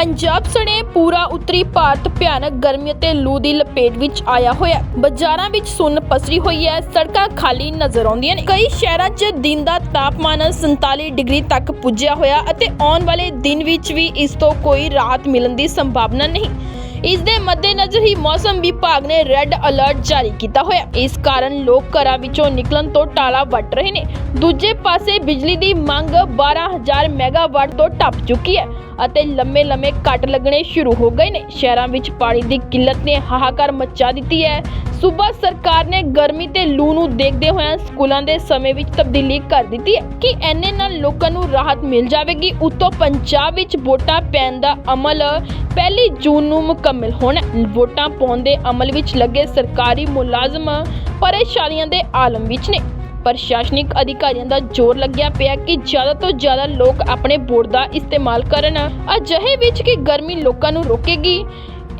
ਪੰਜਾਬ ਸਣੇ ਪੂਰਾ ਉੱਤਰੀ ਭਾਰਤ ਭਿਆਨਕ ਗਰਮੀ ਅਤੇ ਲੂ ਦੀ ਲਪੇਟ ਵਿੱਚ ਆਇਆ ਹੋਇਆ ਹੈ। ਬਾਜ਼ਾਰਾਂ ਵਿੱਚ ਸੁੰਨ ਪਸਰੀ ਹੋਈ ਹੈ। ਸੜਕਾਂ ਖਾਲੀ ਨਜ਼ਰ ਆਉਂਦੀਆਂ ਨੇ। ਕਈ ਸ਼ਹਿਰਾਂ 'ਚ ਦਿਨ ਦਾ ਤਾਪਮਾਨ 47 ਡਿਗਰੀ ਤੱਕ ਪੁੱਜਿਆ ਹੋਇਆ ਅਤੇ ਆਉਣ ਵਾਲੇ ਦਿਨ ਵਿੱਚ ਵੀ ਇਸ ਤੋਂ ਕੋਈ ਰਾਹਤ ਮਿਲਣ ਦੀ ਸੰਭਾਵਨਾ ਨਹੀਂ। ਇਸ ਦੇ ਮੱਦੇਨਜ਼ਰ ਹੀ ਮੌਸਮ ਵਿਭਾਗ ਨੇ ਰੈੱਡ ਅਲਰਟ ਜਾਰੀ ਕੀਤਾ ਹੋਇਆ। ਇਸ ਕਾਰਨ ਲੋਕ ਘਰਾਂ ਵਿੱਚੋਂ ਨਿਕਲਣ ਤੋਂ ਟਾਲਾ ਵੱਟ ਰਹੇ ਨੇ। ਦੂਜੇ ਪਾਸੇ ਬਿਜਲੀ ਦੀ ਮੰਗ 12000 ਮੈਗਾਵਾਟ ਤੋਂ ਟੱਪ ਚੁੱਕੀ ਹੈ ਅਤੇ ਲੰਮੇ ਲੰਮੇ ਕੱਟ ਲੱਗਣੇ ਸ਼ੁਰੂ ਹੋ ਗਏ ਨੇ। ਸ਼ਹਿਰਾਂ ਵਿੱਚ ਪਾਣੀ ਦੀ ਕਿੱਲਤ ਨੇ ਹਾਹਾਕਾਰ ਮਚਾ ਦਿੱਤੀ ਹੈ। ਸੂਬਾ ਸਰਕਾਰ ਨੇ ਗਰਮੀ ਤੇ ਲੂ ਨੂੰ ਦੇਖਦੇ ਹੋਇਆਂ ਸਕੂਲਾਂ ਦੇ ਸਮੇਂ ਵਿੱਚ ਤਬਦੀਲੀ ਕਰ ਦਿੱਤੀ ਹੈ। ਕਿ ਐਨੇ ਨਾਲ ਲੋਕਾਂ ਨੂੰ ਰਾਹਤ ਮਿਲ ਜਾਵੇਗੀ? ਉਤੋਂ ਪੰਜਾਬ ਵਿੱਚ ਵੋਟਾਂ ਪੈਣ ਦਾ ਅਮਲ ਪਹਿਲੀ ਜੂਨ ਨੂੰ ਮੁਕੰਮਲ ਹੋਣਾ। ਹੈ। ਵੋਟਾਂ ਪਾਉਣ ਦੇ ਅਮਲ ਵਿੱਚ ਲੱਗੇ ਸਰਕਾਰੀ ਮੁਲਾਜ਼ਮ ਪਰੇਸ਼ਾਨੀਆਂ ਦੇ ਆਲਮ ਵਿੱਚ ਨੇ। ਪ੍ਰਸ਼ਾਸਨਿਕ ਅਧਿਕਾਰੀਆਂ ਦਾ ਜ਼ੋਰ ਲੱਗਿਆ ਪਿਆ ਕਿ ਜ਼ਿਆਦਾ ਤੋਂ ਜ਼ਿਆਦਾ ਲੋਕ ਆਪਣੇ ਵੋਟ ਦਾ ਇਸਤੇਮਾਲ ਕਰਨ। ਅਜਿਹੇ ਵਿੱਚ ਕਿ ਗਰਮੀ ਲੋਕਾਂ ਨੂੰ ਰੋਕੇਗੀ।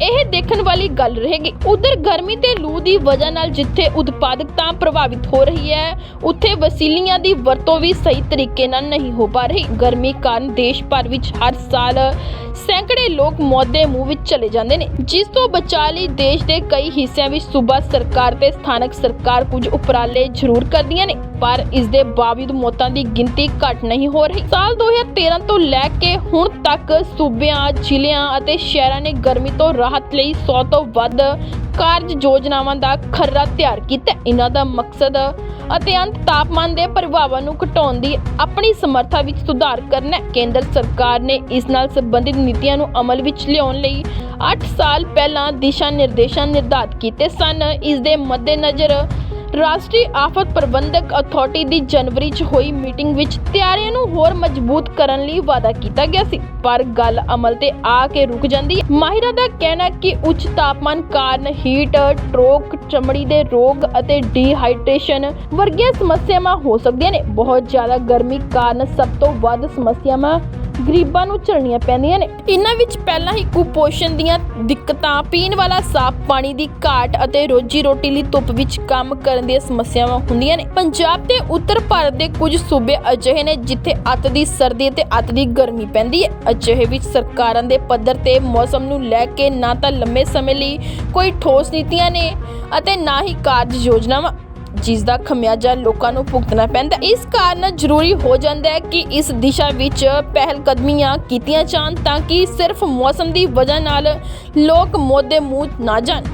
ਇਹ ਦੇਖਣ ਵਾਲੀ ਗੱਲ ਰਹੇਗੀ। ਉਧਰ ਗਰਮੀ ਤੇ ਲੂ ਦੀ ਵਜ੍ਹਾ ਨਾਲ ਜਿੱਥੇ ਉਤਪਾਦਕਤਾ ਪ੍ਰਭਾਵਿਤ ਹੋ ਰਹੀ ਹੈ, ਉੱਥੇ ਵਸੀਲੀਆਂ ਦੀ ਵਰਤੋਂ ਵੀ ਸਹੀ ਤਰੀਕੇ ਨਾਲ ਨਹੀਂ ਹੋ ਪਾ ਰਹੀ। ਗਰਮੀ ਕਾਰਨ ਦੇਸ਼ ਭਰ ਵਿੱਚ ਹਰ ਸਾਲ ਸੈਂਕੜੇ ਲੋਕ ਮੌਤ ਦੇ ਮੂੰਹ ਵਿੱਚ ਚਲੇ ਜਾਂਦੇ ਨੇ, ਜਿਸ ਤੋਂ ਬਚਾਅ ਲਈ ਦੇਸ਼ ਦੇ ਕਈ ਹਿੱਸਿਆਂ ਵਿੱਚ ਸੂਬਾ ਸਰਕਾਰ ਤੇ ਸਥਾਨਕ ਸਰਕਾਰ ਕੁਝ ਉਪਰਾਲੇ ਜ਼ਰੂਰ ਕਰਦੀਆਂ ਨੇ, ਪਰ ਇਸ ਦੇ ਬਾਵਜੂਦ ਮੌਤਾਂ ਦੀ ਗਿਣਤੀ ਘਟ ਨਹੀਂ ਹੋ ਰਹੀ। ਸਾਲ 2013 ਤੋਂ ਲੈ ਕੇ ਹੁਣ ਤੱਕ ਸੂਬਿਆਂ, ਜ਼ਿਲ੍ਹਿਆਂ ਅਤੇ ਸ਼ਹਿਰਾਂ ਨੇ ਗਰਮੀ ਤੋਂ ਰਾਹਤ ਲਈ 100 ਤੋਂ ਵੱਧ ਕਾਰਜ ਯੋਜਨਾਵਾਂ ਦਾ ਖਰਰਾ ਤਿਆਰ ਕੀਤਾ। ਇਹਨਾਂ ਦਾ ਮਕਸਦ ਅਤਿਅੰਤ ਤਾਪਮਾਨ ਦੇ ਪ੍ਰਭਾਵਾਂ ਨੂੰ ਘਟਾਉਣ ਦੀ ਆਪਣੀ ਸਮਰੱਥਾ ਵਿੱਚ ਸੁਧਾਰ ਕਰਨਾ ਕੇਂਦਰ ਸਰਕਾਰ ਨੇ ਇਸ ਨਾਲ ਸੰਬੰਧਿਤ ਨੀਤੀਆਂ ਨੂੰ ਅਮਲ ਵਿੱਚ ਲਿਆਉਣ ਲਈ 8 ਸਾਲ ਪਹਿਲਾਂ ਦਿਸ਼ਾ ਨਿਰਦੇਸ਼ਾਂ ਨਿਰਧਾਰਤ ਕੀਤੇ ਸਨ। ਇਸ ਦੇ ਮੱਦੇਨਜ਼ਰ ਰਾਸ਼ਟਰੀ ਆਫਤ ਪ੍ਰਬੰਧਕ ਅਥਾਰਟੀ ਦੀ ਜਨਵਰੀ 'ਚ ਹੋਈ ਮੀਟਿੰਗ ਵਿੱਚ ਤਿਆਰੀਆਂ ਨੂੰ ਹੋਰ ਮਜ਼ਬੂਤ ਕਰਨ ਲਈ ਵਾਅਦਾ ਕੀਤਾ ਗਿਆ ਸੀ। ਪਰ ਗੱਲ ਅਮਲ ਤੇ ਆ ਕੇ ਰੁਕ ਜਾਂਦੀ ਹੈ। ਮਾਹਿਰਾਂ ਦਾ ਕਹਿਣਾ ਕਿ ਉੱਚ ਤਾਪਮਾਨ ਕਾਰਨ ਹੀਟ, ਸਟ੍ਰੋਕ, ਚਮੜੀ ਦੇ ਰੋਗ ਅਤੇ ਡੀਹਾਈਡਰੇਸ਼ਨ ਵਰਗੀਆਂ ਸਮੱਸਿਆਵਾਂ ਹੋ ਸਕਦੀਆਂ ਨੇ। ਬਹੁਤ ਜ਼ਿਆਦਾ ਗਰਮੀ ਕਾਰਨ ਸਭ ਤੋਂ ਵੱਧ ਸਮੱਸਿਆਵਾਂ ਗਰੀਬਾਂ ਨੂੰ ਝੱਲਣੀਆਂ ਪੈਂਦੀਆਂ ਨੇ। ਇਹਨਾਂ ਵਿੱਚ ਪਹਿਲਾਂ ਹੀ ਕੁਪੋਸ਼ਣ ਦੀਆਂ ਦਿੱਕਤਾਂ, ਪੀਣ ਵਾਲਾ ਸਾਫ਼ ਪਾਣੀ ਦੀ ਘਾਟ ਅਤੇ ਰੋਜੀ ਰੋਟੀ ਲਈ ਧੁੱਪ ਵਿੱਚ ਕੰਮ ਕਰਨ ਦੀਆਂ ਸਮੱਸਿਆਵਾਂ ਹੁੰਦੀਆਂ ਨੇ। ਪੰਜਾਬ ਤੇ ਉੱਤਰ ਭਾਰਤ ਦੇ ਕੁਝ ਸੂਬੇ ਅਜਿਹੇ ਨੇ ਜਿੱਥੇ ਅੱਤ ਦੀ ਸਰਦੀ ਅਤੇ ਅੱਤ ਦੀ ਗਰਮੀ ਪੈਂਦੀ ਹੈ। ਅਜਿਹੇ ਵਿੱਚ ਸਰਕਾਰਾਂ ਦੇ ਪੱਧਰ ਤੇ ਮੌਸਮ ਨੂੰ ਲੈ ਕੇ ਨਾ ਤਾਂ ਲੰਮੇ ਸਮੇਂ ਲਈ ਕੋਈ ਠੋਸ ਨੀਤੀਆਂ ਨੇ ਅਤੇ ਨਾ ਹੀ ਕਾਰਜ ਯੋਜਨਾਵਾਂ। ਜਿਸ ਦਾ ਖਮਿਆਜਾ ਲੋਕਾਂ ਨੂੰ ਭੁਗਤਣਾ ਪੈਂਦਾ ਇਸ ਕਾਰਨ ਜ਼ਰੂਰੀ ਹੋ ਜਾਂਦਾ ਹੈ ਕਿ ਇਸ ਦਿਸ਼ਾ ਵਿੱਚ ਪਹਿਲ ਕਦਮੀਆਂ ਕੀਤੀਆਂ ਜਾਣ ਤਾਂ ਕਿ ਸਿਰਫ ਮੌਸਮ ਦੀ ਵਜ੍ਹਾ ਨਾਲ ਲੋਕ ਮੌਤ ਦੇ ਮੂੰਹ ਨਾ ਜਾਣ।